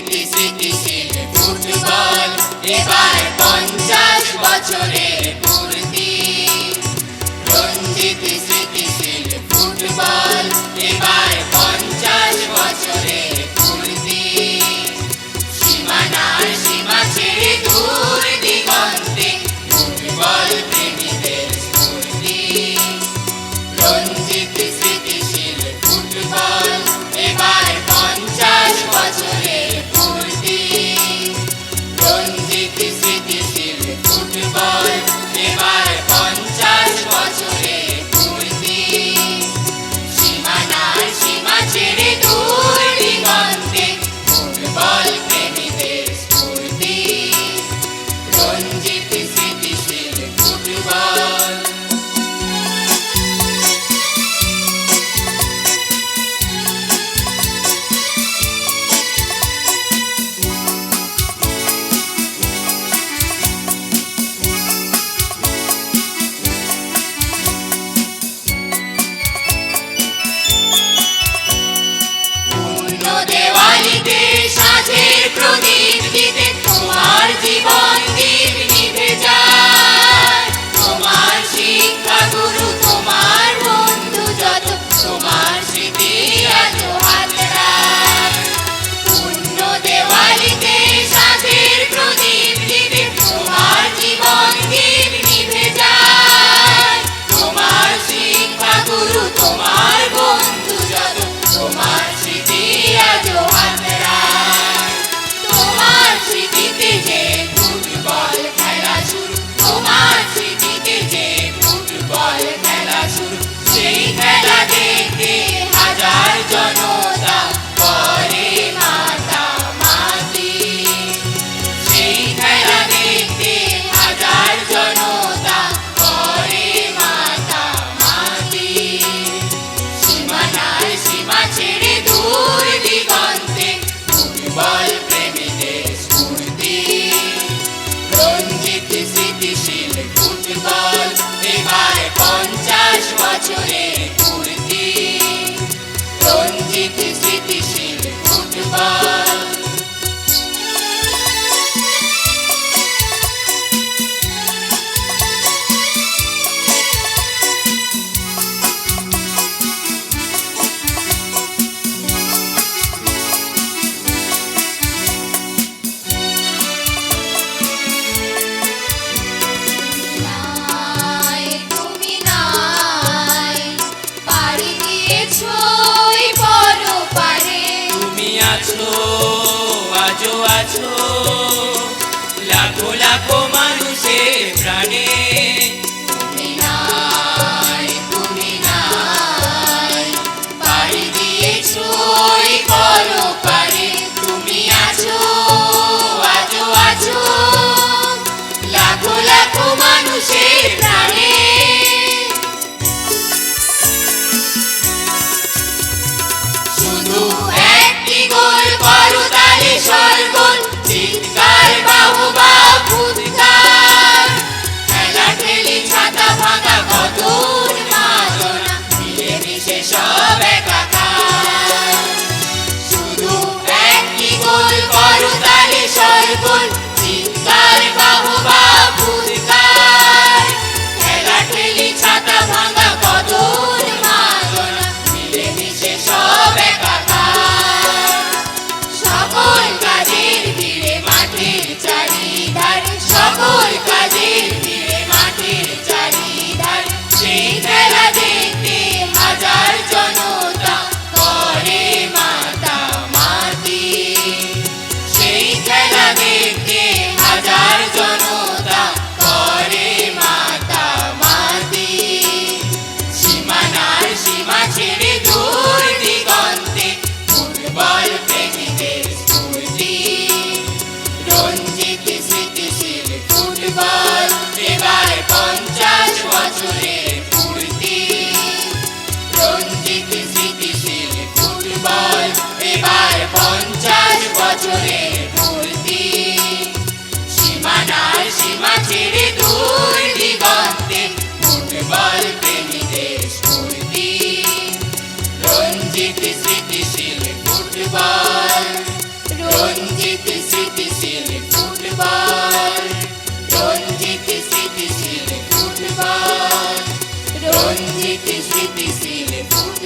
city city football এবার পঞ্চাশ বছরের কুর্তি রঞ্জিত স্মৃতিশীল ফুটবল রঞ্জিত স্মৃতিশীল ফুটবল রঞ্জিত স্মৃতিশীল ফুটবল রঞ্জিত স্মৃতিশীল ফুটবল